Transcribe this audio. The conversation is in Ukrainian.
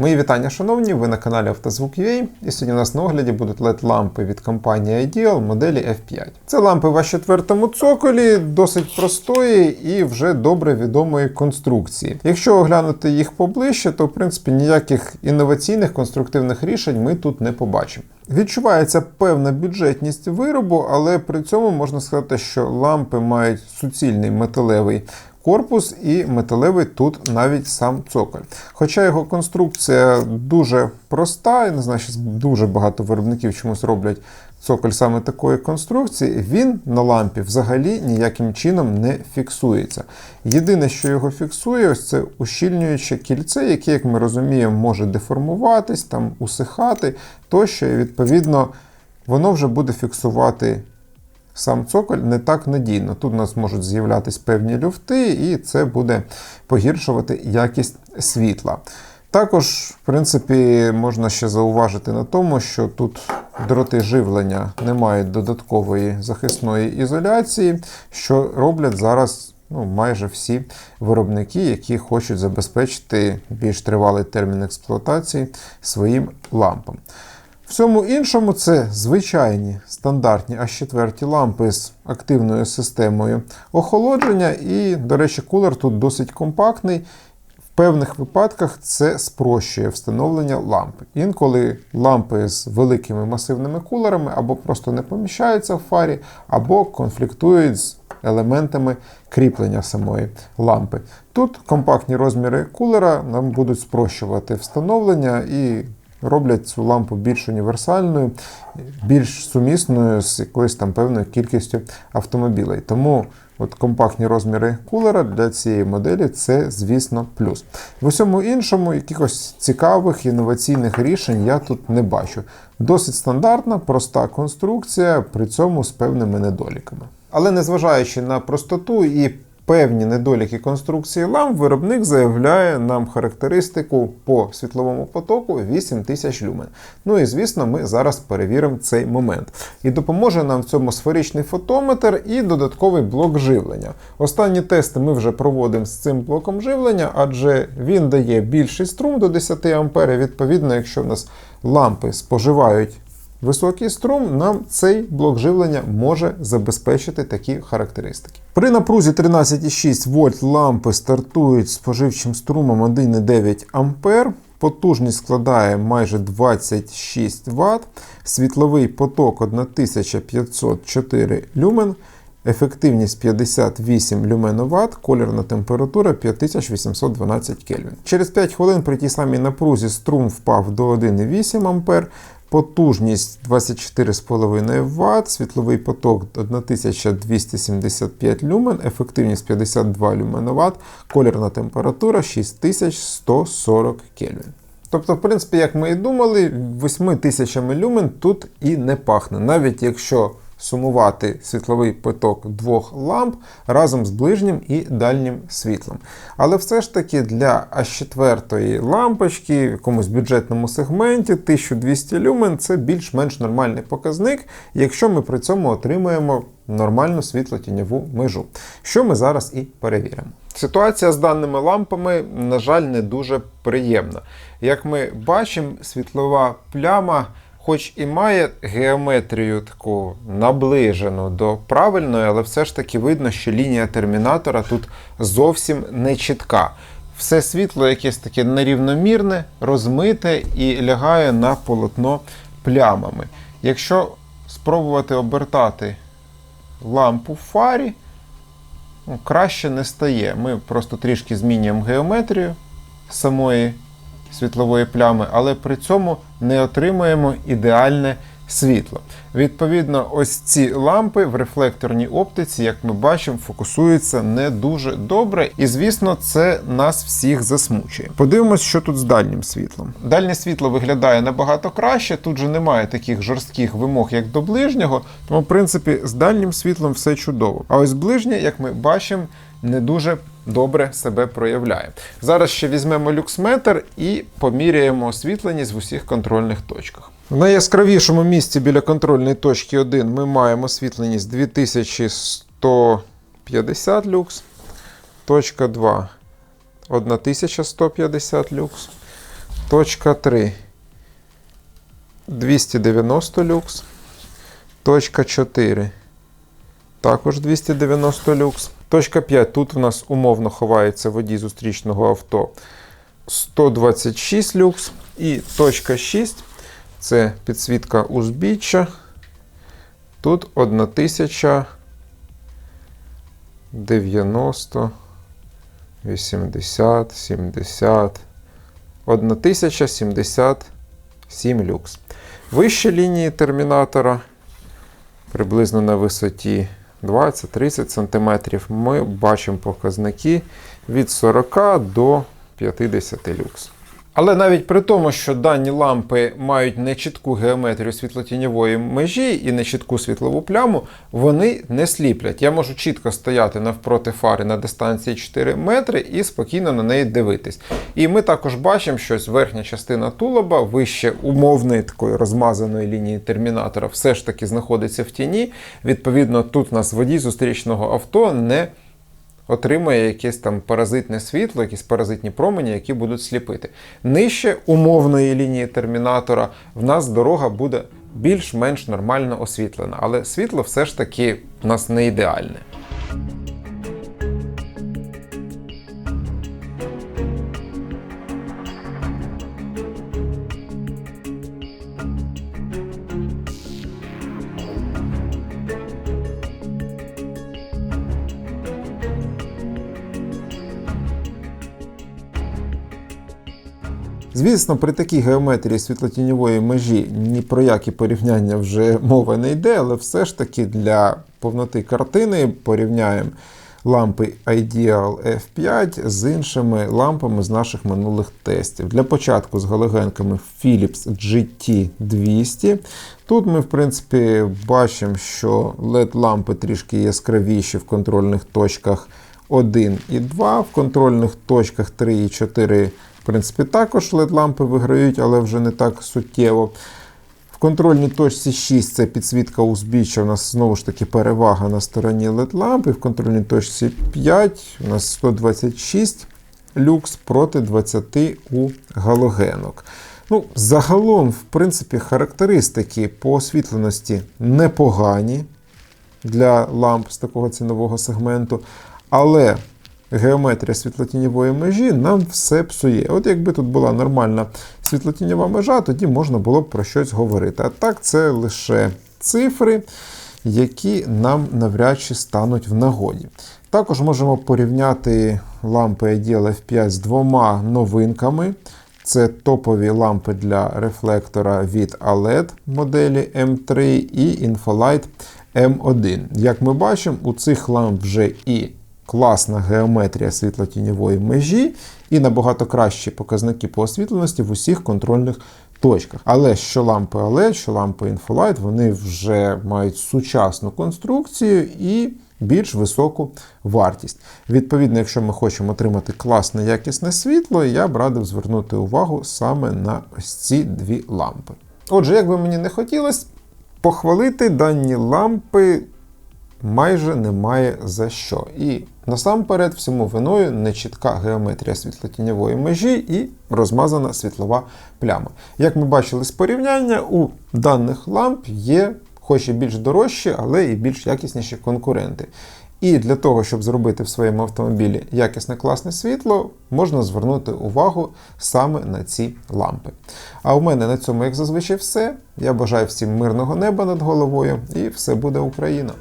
Мої вітання, шановні, ви на каналі Автозвук.ua і сьогодні у нас на огляді будуть LED-лампи від компанії Ideal моделі F5. Це лампи в А4 цоколі, досить простої і вже добре відомої конструкції. Якщо оглянути їх поближче, то в принципі ніяких інноваційних конструктивних рішень ми тут не побачимо. Відчувається певна бюджетність виробу, але при цьому можна сказати, що лампи мають суцільний металевий корпус і металевий тут навіть сам цоколь. Хоча його конструкція дуже проста, я не знаю, що дуже багато виробників чомусь роблять цоколь саме такої конструкції, він на лампі взагалі ніяким чином не фіксується. Єдине, що його фіксує, ось це ущільнююче кільце, яке, як ми розуміємо, може деформуватись, там усихати тощо, і відповідно воно вже буде фіксувати сам цоколь не так надійно. Тут у нас можуть з'являтися певні люфти, і це буде погіршувати якість світла. Також, в принципі, можна ще зауважити на тому, що тут дроти живлення не мають додаткової захисної ізоляції, що роблять зараз ну, майже всі виробники, які хочуть забезпечити більш тривалий термін експлуатації своїм лампам. Всьому іншому це звичайні стандартні А4 лампи з активною системою охолодження, і, до речі, кулер тут досить компактний. В певних випадках це спрощує встановлення лампи. Інколи лампи з великими масивними кулерами або просто не поміщаються в фарі, або конфліктують з елементами кріплення самої лампи. Тут компактні розміри кулера нам будуть спрощувати встановлення і роблять цю лампу більш універсальною, більш сумісною з якоюсь там певною кількістю автомобілей. Тому от компактні розміри кулера для цієї моделі це, звісно, плюс. В усьому іншому, якихось цікавих інноваційних рішень я тут не бачу. Досить стандартна, проста конструкція, при цьому з певними недоліками. Але незважаючи на простоту і певні недоліки конструкції ламп, виробник заявляє нам характеристику по світловому потоку 8000 люмен. Ну і звісно, ми зараз перевіримо цей момент. І допоможе нам в цьому сферичний фотометр і додатковий блок живлення. Останні тести ми вже проводимо з цим блоком живлення, адже він дає більший струм до 10 А. Відповідно, якщо в нас лампи споживають Високий струм нам цей блок живлення може забезпечити такі характеристики. При напрузі 13,6 вольт лампи стартують споживчим струмом 1,9 А. Потужність складає майже 26 Вт, світловий поток 1504 люмен, ефективність 58 люменоват, колірна температура 5812 Кельвін. Через 5 хвилин при тій самій напрузі струм впав до 1,8 А. Потужність 24,5 Вт, світловий поток 1275 люмен, ефективність 52 люменоват, колірна температура 6140 Кельвін. Тобто, в принципі, як ми і думали, 8000 люмен тут і не пахне, навіть якщо сумувати світловий поток двох ламп разом з ближнім і дальнім світлом. Але все ж таки для А4 лампочки в якомусь бюджетному сегменті 1200 люмен це більш-менш нормальний показник, якщо ми при цьому отримуємо нормальну світлотіньову межу, що ми зараз і перевіримо. Ситуація з даними лампами, на жаль, не дуже приємна. Як ми бачимо, світлова пляма хоч і має геометрію таку наближену до правильної, але все ж таки видно, що лінія термінатора тут зовсім не чітка. Все світло якесь таке нерівномірне, розмите і лягає на полотно плямами. Якщо спробувати обертати лампу в фарі, ну, краще не стає. Ми просто трішки змінюємо геометрію самої світлової плями, але при цьому не отримуємо ідеальне світло. Відповідно, ось ці лампи в рефлекторній оптиці, як ми бачимо, фокусуються не дуже добре, і, звісно, це нас всіх засмучує. Подивимось, що тут з дальнім світлом. Дальнє світло виглядає набагато краще, тут же немає таких жорстких вимог, як до ближнього, тому, в принципі, з дальнім світлом все чудово. А ось ближнє, як ми бачимо, не дуже добре себе проявляє. Зараз ще візьмемо люксметр і поміряємо освітленість в усіх контрольних точках. В найяскравішому місці біля контрольної точки 1 ми маємо освітленість 2150 люкс. Точка 2 1150 люкс. Точка 3. 290 люкс. Точка 4. Також 290 люкс. Точка 5. Тут у нас умовно ховається водій зустрічного авто. 126 люкс. І точка 6 це підсвітка узбіччя. Тут 1090, 80, 70, 1077 люкс. Вище лінії термінатора, приблизно на висоті 20-30 см, ми бачимо показники від 40 до 50 люкс. Але навіть при тому, що дані лампи мають нечітку геометрію світлотіньової межі і нечітку світлову пляму, вони не сліплять. Я можу чітко стояти навпроти фари на дистанції 4 метри і спокійно на неї дивитись. І ми також бачимо, що верхня частина тулуба, вище умовної такої розмазаної лінії термінатора, все ж таки знаходиться в тіні. Відповідно, тут нас водій зустрічного авто не отримує якесь там паразитне світло, якісь паразитні промені, які будуть сліпити. Нижче умовної лінії термінатора в нас дорога буде більш-менш нормально освітлена, але світло все ж таки в нас не ідеальне. Звісно, при такій геометрії світлотіньової межі ні про які порівняння вже мова не йде, але все ж таки для повноти картини порівняємо лампи Ideal F5 з іншими лампами з наших минулих тестів. Для початку з галогенками Philips GT200. Тут ми, в принципі, бачимо, що LED-лампи трішки яскравіші в контрольних точках 1 і 2, в контрольних точках 3 і 4 в принципі, також LED-лампи виграють, але вже не так суттєво. В контрольній точці 6 це підсвітка узбіччя. У нас знову ж таки перевага на стороні LED-лампи. В контрольній точці 5 у нас 126 люкс проти 20 у галогенок. Ну, Загалом, в принципі, характеристики по освітленості непогані для ламп з такого цінового сегменту. Але геометрія світлотіньової межі нам все псує. От якби тут була нормальна світлотіньова межа, тоді можна було б про щось говорити. А так, це лише цифри, які нам навряд чи стануть в нагоді. Також можемо порівняти лампи Ideal F5 з двома новинками. Це топові лампи для рефлектора від ALED моделі M3 і Infolight M1. Як ми бачимо, у цих ламп вже і класна геометрія світлотіньової межі і набагато кращі показники по освітленості в усіх контрольних точках. Але що лампи OLED, що лампи Infolight, вони вже мають сучасну конструкцію і більш високу вартість. Відповідно, якщо ми хочемо отримати класне якісне світло, я б радив звернути увагу саме на ось ці дві лампи. Отже, як би мені не хотілося, похвалити дані лампи майже немає за що. І насамперед всьому виною нечітка геометрія світлотіньової межі і розмазана світлова пляма. Як ми бачили з порівняння, у даних ламп є, хоч і більш дорожчі, але і більш якісніші конкуренти. І для того, щоб зробити в своєму автомобілі якісне класне світло, можна звернути увагу саме на ці лампи. А у мене на цьому, як зазвичай, все. Я бажаю всім мирного неба над головою, і все буде Україна!